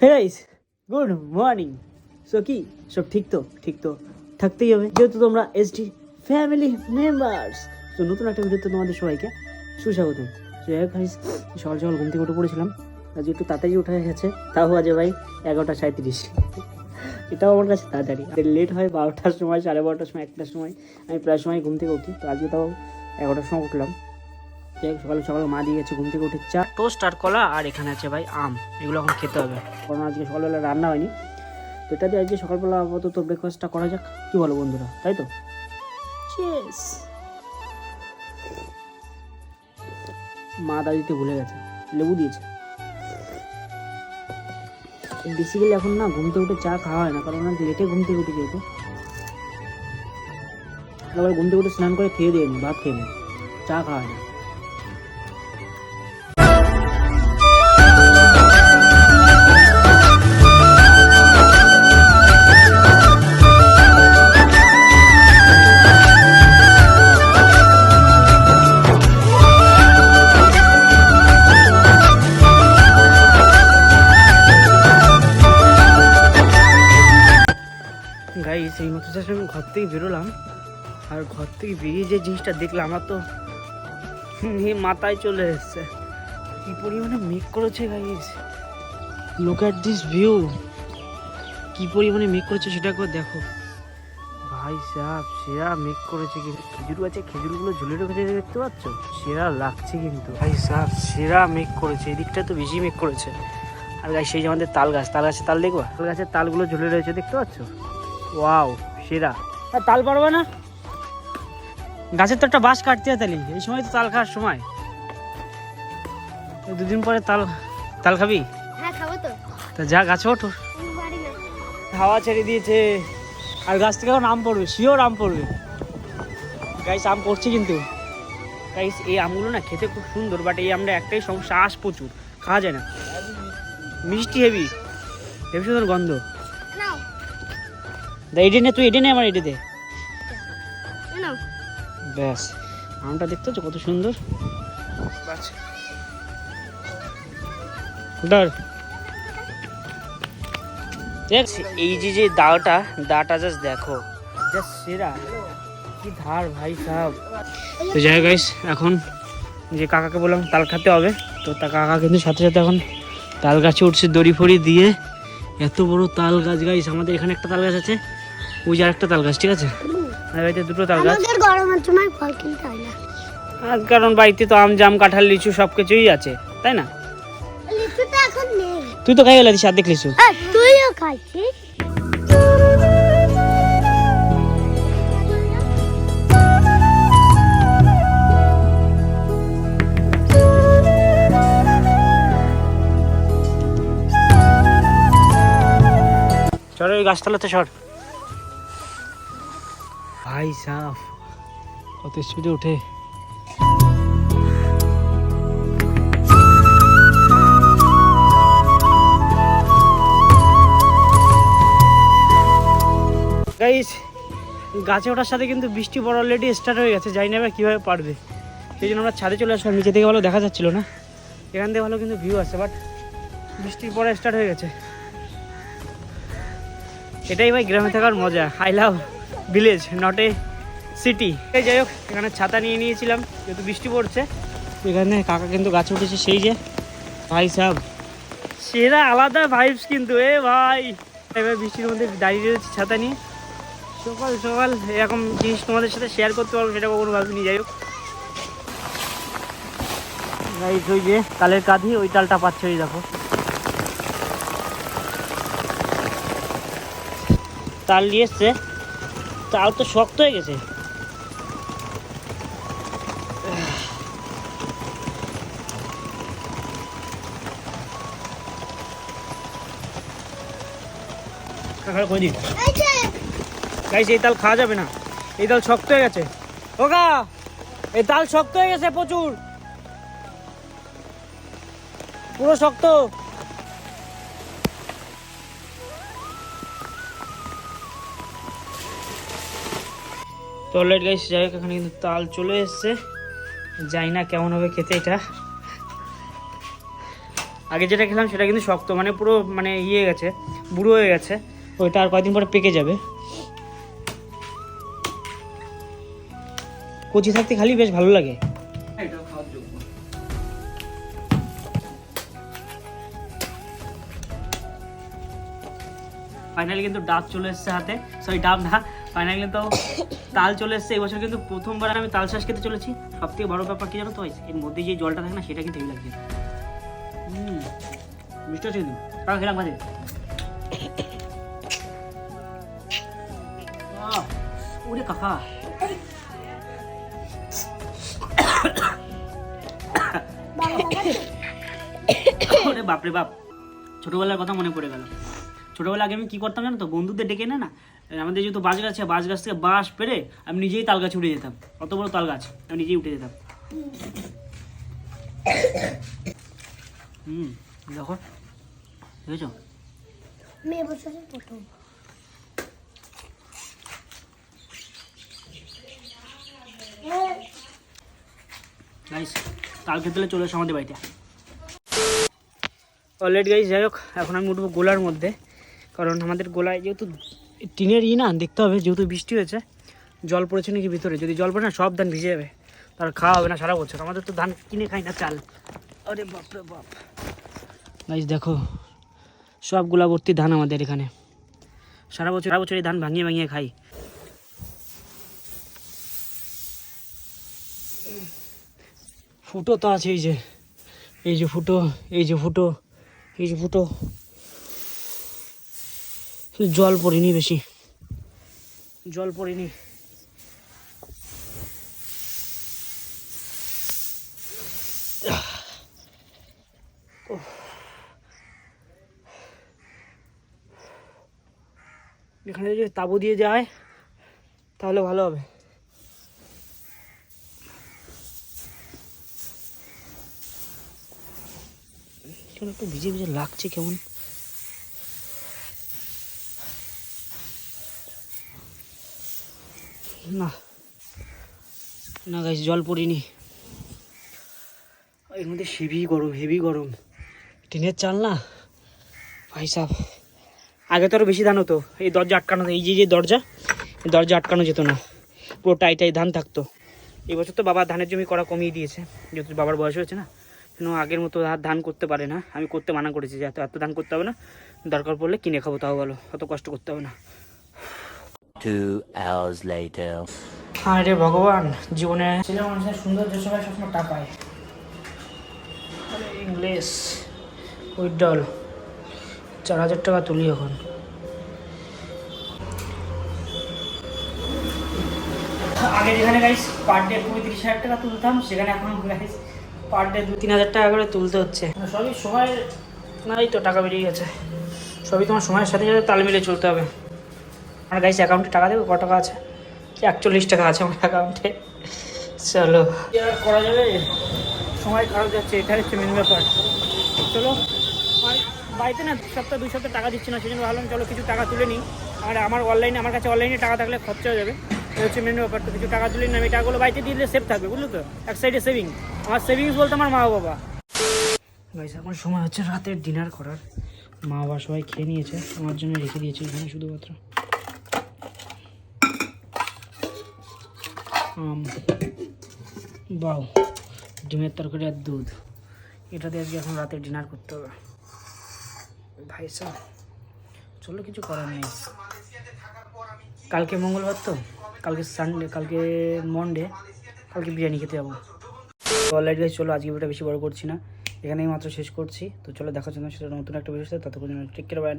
Hey guys good morning so কি? সব ঠিক তো? ঠিক তো? থাকতেই হবে। যেহেতু তোমরা এসডি ফ্যামিলি মেম্বার্স তো নতুন একটা ভিডিওতে তোমাদের সবাইকে সুস্বাগতম তো হোক সকাল সকাল ঘুম থেকে উঠে পড়েছিলাম। আজ একটু তাড়াতাড়ি উঠে গেছে। তাও বাজে ভাই এগারোটা সাঁত্রিশ এটাও আমার কাছে তাড়াতাড়ি। লেট হয় বারোটার সময়, সাড়ে বারোটার সময়, একটার সময়। আমি প্রায় সময় ঘুম থেকে উঠি। তো আজকে তাও এগারোটার সময় উঠলাম। সকালে সকালে মা দিয়ে গেছে ঘুম থেকে উঠে চা। টোস্ট আর কলা আর এখানে আছে ভাই আম এগুলো এখন খেতে হবে। কারণ আজকে সকালবেলা রান্না হয়নি। তো এটা দিয়ে আজকে সকালবেলা আপাতত ব্রেকফাস্টটা করা যাক। কি বলো বন্ধুরা তাই তো? মা দা দিতে ভুলে গেছে লেবু দিয়েছে। বেসিক্যালি এখন না ঘুম থেকে উঠে চা খাওয়া হয় না কারণ অনেক লেটে ঘুম থেকে উঠে যেহেতু। আবার ঘুম থেকে উঠে স্নান করে খেয়ে দিয়ে ভাত খেয়ে চা খাওয়া হয় না। এই মাত্র just আমি ঘর থেকে বেরোলাম, আর ঘর থেকে বেরিয়ে যে জিনিসটা দেখলাম, আমার তো মাথায় চলে এসছে। কি পরিমাণে মেঘ করেছে guys look at this view কি পরিমাণে মেঘ করেছে সেটা একবার দেখো। ভাই সাহ সেরা মেঘ করেছে কিন্তু। খেজুর গাছে খেজুরগুলো ঝুলে রেখেছে দেখতে পাচ্ছ? সেরা লাগছে কিন্তু। ভাই সাহ সেরা মেঘ করেছে। এদিকটা তো বেশি মেঘ করেছে। আর গাছ সেই যে আমাদের তাল গাছ, তাল গাছের তাল দেখবা? তাল গাছের তালগুলো ঝুলে রয়েছে, দেখতে পাচ্ছ? ওয়াও সেরা। আর তাল পারবে না? গাছের তো একটা বাঁশ কাটতে হয় তাহলে। এই সময় তো তাল খাওয়ার সময়। দুদিন পরে তাল তাল খাবি? হ্যাঁ খাব তো। তা যা গাছে ওঠো। আমি পারি না। হাওয়া ছেড়ে দিয়েছে। আর গাছ থেকে এখন আম পড়বে শিওর আম পড়বে। গাইস আম পড়ছে কিন্তু। গাইস এই আমগুলো না খেতে খুব সুন্দর বাট এই আমরা একটাই সমস্যা আঁশ প্রচুর খাওয়া যায় না। মিষ্টি হেভি হেভি সুন্দর গন্ধ। দা এডি নে তুই এডি নে আমার এডি দে। নাও ব্যাস আমটা দেখতে হচ্ছে কত সুন্দর। ডর দেখ এই যে যে দাওটা দাটা জাস্ট দেখো। জাস্ট সেরা। কি ধার ভাই সাহেব। তো যাই গাইস এখন যে কাকাকে বললাম তাল খাতে হবে। তো তা কাকা কিন্তু সাথে সাথে এখন তাল গাছে উঠছে দড়ি ফড়ি দিয়ে। এত বড় তাল গাছ গাইস আমাদের এখানে একটা তাল গাছ আছে। ওই যে আরেকটা তাল গাছ ঠিক আছে? আর বাড়িতে দুটো তাল গাছ। আমাদের গরমের সময় ফল কিনতে হয় না। আর কারণ বাড়িতে তো আম জাম কাঁঠাল লিচু সব কিছুই আছে তাই না? লিচুটা এখন নেই। তুই তো খাই গেলি দেখ লিচু। তুইও খাইছিস? চল ওই গাছতলাতে সর। ভাই সাফ। কত স্পিডে উঠে। গাইস গাছে ওঠার সাথে কিন্তু বৃষ্টি পড়া অলরেডি স্টার্ট হয়ে গেছে জানি না এবার কীভাবে পারবে। সেই জন্য আমরা ছাদে চলে আসলাম নিচে থেকে ভালো দেখা যাচ্ছিল না। এখান থেকে ভালো কিন্তু ভিউ আছে বাট বৃষ্টির পরে স্টার্ট হয়ে গেছে। এটাই ভাই গ্রামে থাকার মজা I love village not a city যাই হোক, এখানে ছাতা নিয়ে নিয়েছিলাম, যেহেতু বৃষ্টি পড়ছে। এখানে কাকা কিন্তু গাছে উঠেছে, সেই যে, ভাই সাহ সেরা আলাদা ভাইবস কিন্তু, এ ভাই। এবার বৃষ্টির মধ্যে দাঁড়িয়ে রয়েছে ছাতা নিয়ে। সকাল সকাল এরকম জিনিস তোমাদের সাথে শেয়ার করতে পারব, সেটা কখনো ভাবিনি, যাই হোক। ওই যে তালের কাঁধি ওই তালটা পাচ্ছে, ওই দেখো। তাল নিয়ে এসছে। তাল তো শক্ত হয়ে গেছে। গাইস এই তাল খাওয়া যাবে না। এই তাল শক্ত হয়ে গেছে। ওকা এই তাল শক্ত হয়ে গেছে প্রচুর। পুরো শক্ত। অলরেডি গাইস যাই এখানে কিন্তু তাল চলে এসছে। জানি না কেমন হবে খেতে এটা। আগে যেটা খেলাম সেটা কিন্তু শক্ত মানে পুরো মানে ইয়ে গেছে, বুড়ো হয়ে গেছে। ওইটা আর কয়েকদিন পরে পেকে যাবে। কচি থাকতে খালি বেশ ভালো লাগে। ফাইনালি কিন্তু ডাব চলে এসছে হাতে। সরি ডাব না। ফাইনালি কিন্তু তাল চলে এসছে। এবছর কিন্তু প্রথমবার আমি তাল শ্বাস খেতে চলেছি। সব থেকে বড় ব্যাপার কি জানো তো এর মধ্যে যে জলটা থাকে না, সেটা কিন্তু হেভি লাগছে। মিষ্টি আছে কিন্তু। খেলাম ওরে কাকা। বাপরে বাপ, ছোটবেলার কথা মনে পড়ে গেল। ছোটবেলা আগে আমি কি করতাম জানো তো, বন্ধুদের ডেকে না আমাদের যেহেতু বাঁশ গাছ আছে বাঁশ গাছ থেকে বাঁশ পেরে আমি নিজেই তাল গাছে উঠে যেতাম অত বড় তাল গাছ আমি নিজেই উঠে যেতাম হুম দেখো দেখেছ? মেয়ে বছরের প্রথম গাইস তাল খেতে হলে চলে এসো আমাদের বাড়িতে। অলরেডি গাইস যাই হোক এখন আমি উঠবো গোলার মধ্যে। কারণ আমাদের গোলায় যেহেতু টিনের ই না, দেখতে হবে, যেহেতু বৃষ্টি হয়েছে, জল পড়েছে নাকি ভিতরে? যদি জল পড়ে না, সব ধান ভিজে যাবে। তার খাওয়া হবে না সারা বছর। আমাদের তো ধান কিনে খাই না চাল। আরে বাপরে বাপ। গাইস দেখো সব ভর্তি ধান আমাদের এখানে। সারা বছর সারা বছর এই ধান ভাঙিয়ে ভাঙিয়ে খাই। ফুটো তো আছে, এই যে। এই যে ফুটো, এই যে ফুটো, এই যে ফুটো। জল পড়েনি বেশি। জল পড়েনি। এখানে যদি তাবু দিয়ে যায়, তাহলে ভালো হবে। একটু ভিজে ভিজে লাগছে কেমন? না। না গাইস জল পড়িনি। এর মধ্যে হেভি গরম হেভি গরম। টিনের চাল না? ভাই সাহ আগে তো আরও বেশি ধান হতো। এই দরজা আটকানো এই যে যে দরজা, এই দরজা আটকানো যেত না। পুরো টাই টাই ধান থাকতো। এবছর তো বাবা ধানের জমি করা কমিয়ে দিয়েছে। যেহেতু বাবার বয়স হয়েছে না, কেন আগের মতো আর ধান করতে পারে না। আমি করতে মানা করেছি যে এত এত ধান করতে হবে না। দরকার পড়লে কিনে খাব, তাও ভালো। অত কষ্ট করতে হবে না। Two hours later. হ্যাঁ রে ভগবান জীবনে ছেলে মানুষের সৌন্দর্য সবাই সবসময় টাকায় ইংলিশ উইডল চার হাজার টাকা তুলি এখন। আগে যেখানে গাইস পার ডে পঁয়ত্রিশ হাজার টাকা তুলতাম সেখানে এখন গাইস পার ডে দু তিন হাজার টাকা করে তুলতে হচ্ছে। মানে সবই সময় নাই তো টাকা বেরিয়ে গেছে। সবই তোমার সময়ের সাথে সাথে তাল মিলিয়ে চলতে হবে। আমার গাইস অ্যাকাউন্টে টাকা দেবে? ক টাকা আছে? একচল্লিশ টাকা আছে আমার অ্যাকাউন্টে চলো। করা যাবে? সময় খারাপ যাচ্ছে এটা হচ্ছে মেন ব্যাপার। চলো। বাড়িতে না সপ্তাহ, দুই সপ্তাহ টাকা দিচ্ছি না, সেজন্য ভাবলাম চলো কিছু টাকা তুলে নিই। আর আমার অনলাইনে আমার কাছে অনলাইনে টাকা থাকলে খরচা হয়ে যাবে। এই হচ্ছে মেন ব্যাপার, তো কিছু টাকা তুলে নিই আমি টাকাগুলো বাড়িতে দিলে সেভ থাকবে, বুঝলো তো? এক সাইডে সেভিং আমার সেভিংস বলতে আমার মা বাবা গাইস এখন সময় হচ্ছে রাতের ডিনার করার। মা বাবা সবাই খেয়ে নিয়েছে, আমার জন্য রেখে দিয়েছে এখানে শুধুমাত্র। আম, বাউ, ডিমের তরকারি আর দুধ। এটা দিয়ে আজকে এখন রাতে ডিনার করতে হবে। ভাই সাহ, চলো কিছু করার নেই। কালকে মঙ্গলবার তো? কালকে সানডে কালকে মন্ডে কালকে বিরিয়ানি খেতে যাব। অলরেডি চলো আজকে ভিডিওটা বেশি বড় করছি না। এখানেই মাত্র শেষ করছি। তো চলো দেখা জন্য সেটা নতুন একটা ভিডিও ততক্ষণ টেক কেয়ার